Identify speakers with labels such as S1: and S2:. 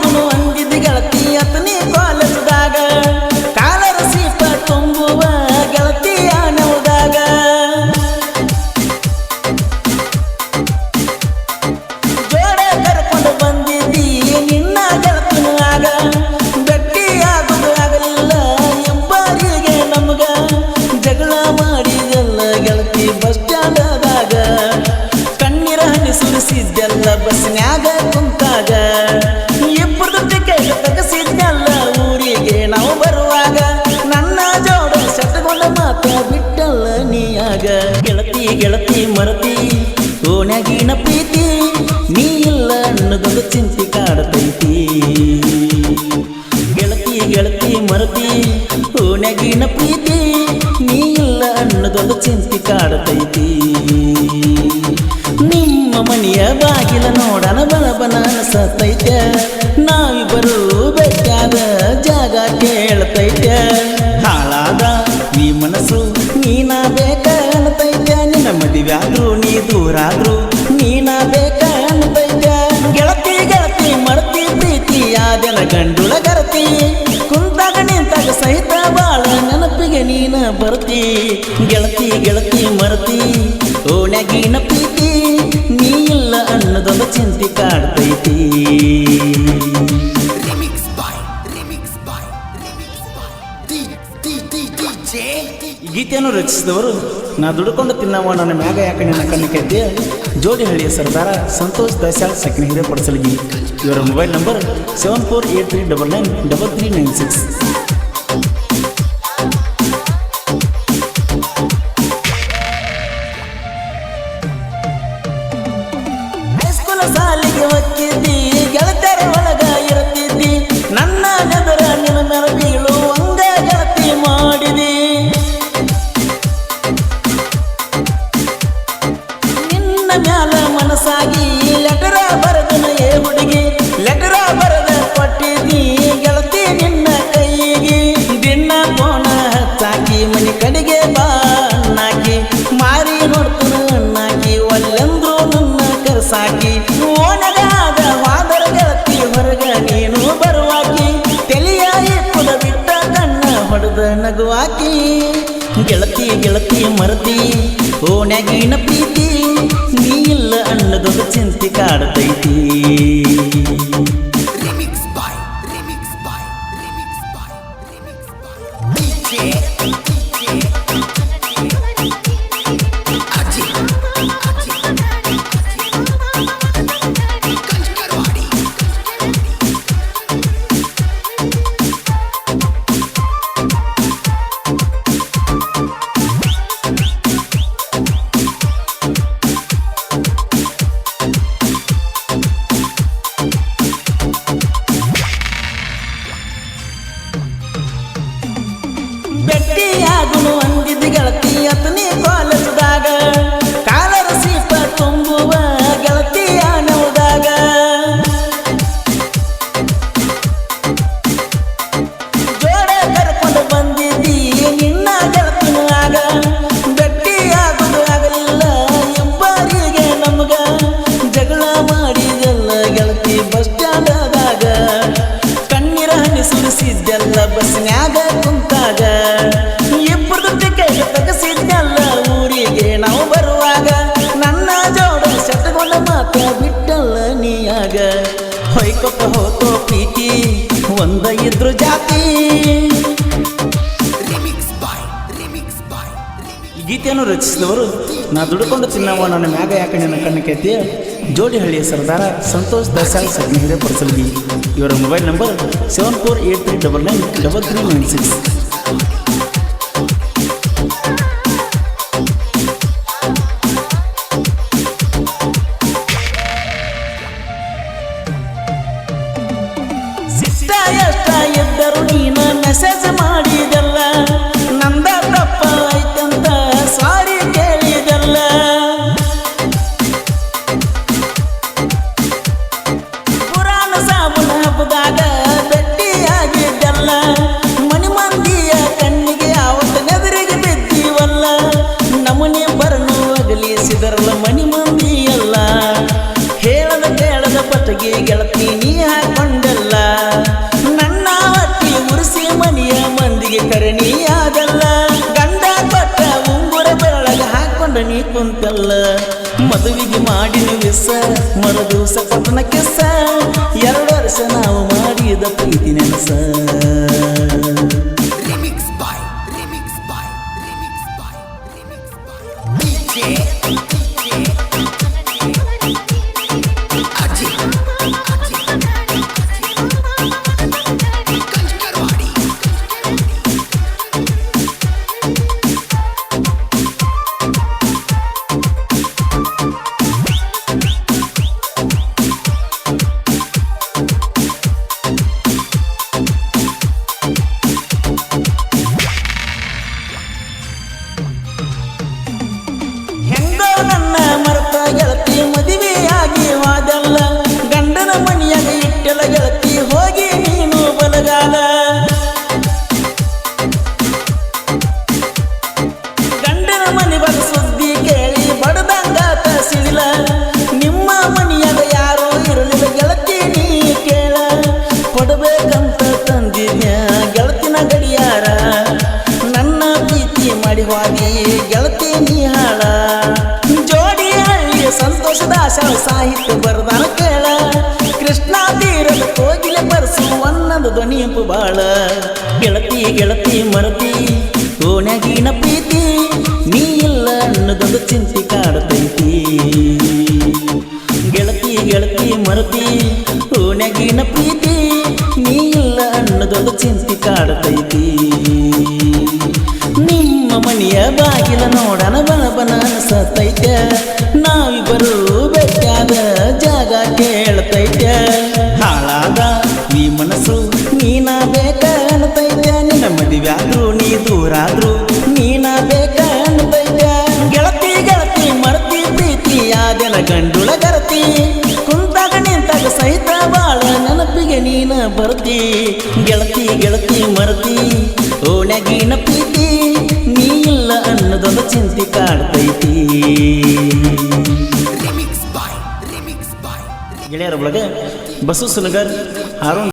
S1: ಆಗುನು ಅಂದಿದ್ದ ಗೆಳತಿ, ಅತನಿ ಕಾಲೇಜ್ದಾಗ ಕಾಲರ ಸೀಪ ತುಂಬುವ ಗೆಳತಿಯ ನೆವದಾಗ ಜೋಡ ಕರ್ಕೊಂಡು ಬಂದಿದ್ದಿ ನಿನ್ನ ಗೆಳತನು ಆಗ ಗಟ್ಟಿಯಾಗುದು ಆಗಲಿಲ್ಲ ಎಂಬರಿಗೆ ನಮಗ. ಜಗಳ ಮಾಡಿದೆಲ್ಲ ಗೆಳತಿ ಬಸ್ ಸ್ಟ್ಯಾಂಡದಾಗ. ಕಣ್ಣೀರ ಹನಿ ಸುರಿಸಿದ್ದೆಲ್ಲ ಬಸ್ನ್ಯಾಗ ಕುಂತಾಗ. ಓಣ್ಯಾಗಿನ ಪ್ರೀತಿ, ನೀ ಇಲ್ಲ ಅನ್ನೋದೊಂದು ಚಿಂತೆ ಕಾಡತೈತಿ. ಗೆಳತಿ ಗೆಳತಿ, ಮರತಿ ಓನ್ಯಾಗಿನ ಪ್ರೀತಿ, ನೀ ಇಲ್ಲ ಅನ್ನೋದೊಂದು ಚಿಂತೆ ಕಾಡತೈತಿ. ನಿಮ್ಮ ಮನೆಯ ಬಾಗಿಲ ನೋಡನ ಬಲಬನ ಅನಸತೈತೆ. ನಾವಿಬ್ಬರು ಬೇಕಾದ ಜಾಗ ಕೇಳ್ತೈತೆ. ಹಾಳಾದ ನೀ ಮನಸ್ಸು ನೀನ ಬೇಕ ನಿನ್ನ ಮದುವೆ ಆದ್ರೂ, ನೀ ದೂರಾದ್ರು ಗೆಳತಿ ಗೆಳತಿ ಮರತಿ ಓಣ್ಯಾಗಿನ ಪ್ರೀತಿ ನೀ ಇಲ್ಲ ಅನ್ನೋದೊಂದು ಚಿಂತೆ ಕಾಡ್ತೈತಿ. ಗೀತೆಯನ್ನು ರಚಿಸಿದವರು ನಾ ದುಡ್ಕೊಂಡು ತಿನ್ನವ ನನ್ನ ಮ್ಯಾಗ ಯಾಕೆ ನಿನ್ನ ಜೋಡಿ ಹಳ್ಳಿಯ ಸರ್ದಾರ ಸಂತೋಷ್ ದಸಾಳ್ ಸಕ್ಕಿನ ಹಿರೇಪಡಿಸಲ್ಗಿ ಇವರ mobile number seven four eight three double nine double three nine six. ಕಡೆಗೆ ಬಾ ಅಣ್ಣಾಕಿ. ಮಾರಿ ನೋಡ್ತೀನಿ ಅಣ್ಣಾಕಿ. ಒಲ್ಲೆಂದ್ರು ನನ್ನ ಕರ್ಸಾಕಿ. ಓನಗಾದ ವಾದರ ಗೆಳತಿ ಹೊರಗ ನೀನು ಬರುವಾಕಿ. ತೆಲಿಯ ಕುಲ ಬಿಟ್ಟ ಕಣ್ಣ ಹೊಡೆದ ನಗುವಾಕಿ. ಗೆಳತಿ ಗೆಳತಿ ಮರತಿ ಓಣ್ಯಾಗಿನ ಪ್ರೀತಿ, ನೀ ಇಲ್ಲ ಅನ್ನೋದೊಂದು ಚಿಂತೆ ಕಾಡತೈತಿ.
S2: Thank by
S1: ಹೊಯ್ಕೊಪ್ಪ ಹೋತೋ ಪ್ರೀತಿ ಒಂದ ಇದ್ರು ಜಾತಿ. ಗೀತೆಯನ್ನು ರಚಿಸಿದವರು ನಾ ದುಡ್ಕೊಂಡು ತಿನ್ನವ ನನ್ನ ಮ್ಯಾಗ ಯಾಕೆ ನನ್ನ ಕಣ್ಣು ಜೋಡಿಹಳ್ಳಿಯ ಜೋಡಿ ಹಳ್ಳಿಯ ಸರ್ದಾರ ಸಂತೋಷ್ ದಸಾಲ್ ಸರ್ ಹಿರೇಪಡಿಸಲ್ಗಿ ಇವರ mobile number seven four eight three double nine double three nine six message ಮಾಡಿದಲ್ಲ, ನಂದ ತಪ್ಪ ಐತಂತ ಸಾರಿ ಕೇಳಿದಲ್ಲ. ಪುರಾಣ ಸಾಬುನ ಹಬ್ಬದಾಗ ಗಟ್ಟಿಯಾಗಿದ್ದಲ್ಲ ಮನಿ ಕಣ್ಣಿಗೆ ಆವತ್ತ ನೆದರಿಗೆ ಬಿದ್ದೀವಲ್ಲ, ನಮನಿ ಬರನು ಅಗಲಿಸಿದರಲ್ಲ ಮನಿ ಮಂದಿ ಎಲ್ಲ ಹೇಳದ ಕೇಳದ ಪಟಗಿ ಕರಣೀಯಾದಲ್ಲ ಗಂಡ ಕೊಟ್ಟ ಉಂಗುರ ಬೆಳಗ ಹಾಕೊಂಡ ನೀ ಕುಂತಲ್ಲ. ಮದುವಿಗೆ ಮಾಡಿನ ವಿಸ ಮರು ದಿವಸ ಕೊಟ್ಟನ ಕೆಸ. ಎರಡು ವರ್ಷ ನಾವು ಮಾಡಿದ ಪ್ರೀತಿ ನೆನಸ.
S2: Remix boy remix boy remix boy remix boy
S1: ಹೋಗಿ ನೀನು ಬಲಗಾಲ. ಗಂಡನ ಮನೆ ಬದ ಸುದ್ದಿ ಕೇಳಿ ಬಡದಂಗ ಸಿಡಿಲ ನಿಮ್ಮ ಮನೆಯಾಗ ಯಾರು ಇರಲಿಲ್ಲ, ಗೆಳತಿ ನೀ ಕೇಳ. ಕೊಡಬೇಕಂತ ತಂದಿದ್ಯ ಗೆಳತಿನ ಗಡಿಯಾರ. ನನ್ನ ಪ್ರೀತಿ ಮಾಡಿ ಹೋಗಿ ಗೆಳತಿ ನೀ ಹಾಳ. ಜೋಡಿ ಹಳ್ಳಿಯ ಸಂತೋಷದ ಆಶಾಳ ಬಾಳ. ಗೆಳತಿ ಗೆಳತಿ, ಮರತಿ ಓಣ್ಯಾಗಿನ ಪ್ರೀತಿ, ನೀ ಇಲ್ಲ ಅನ್ನೋದೊಂದು ಚಿಂತೆ ಕಾಡತೈತಿ. ಗೆಳತಿ ಗೆಳತಿ, ಮರತಿ ಓಣ್ಯಾಗಿನ ಪ್ರೀತಿ, ನೀ ಇಲ್ಲ ಅನ್ನೋದೊಂದು ಚಿಂತೆ ಕಾಡತೈತಿ. ನಿಮ್ಮ ಮನೆಯ ಬಾಗಿಲ ನೋಡಣ ಬನ ಬನ ಗೆಳತಿ ಗೆಳತಿ ಮರತಿ ಓಣ್ಯಾಗಿನ ಪ್ರೀತಿ ನೀ ಇಲ್ಲ ಅನ್ನೋದೊಂದು ಚಿಂತೆ ಕಾಡ್ತೈತಿ.
S2: ರಿಮಿಕ್ಸ್ ಬಾಯ್ ರಿಮಿಕ್ಸ್ ಬಾಯ್
S1: ಗೆಳೆಯರ ಒಳಗೆ ಬಸು ಸುನಗರ್ ಆರೋನ್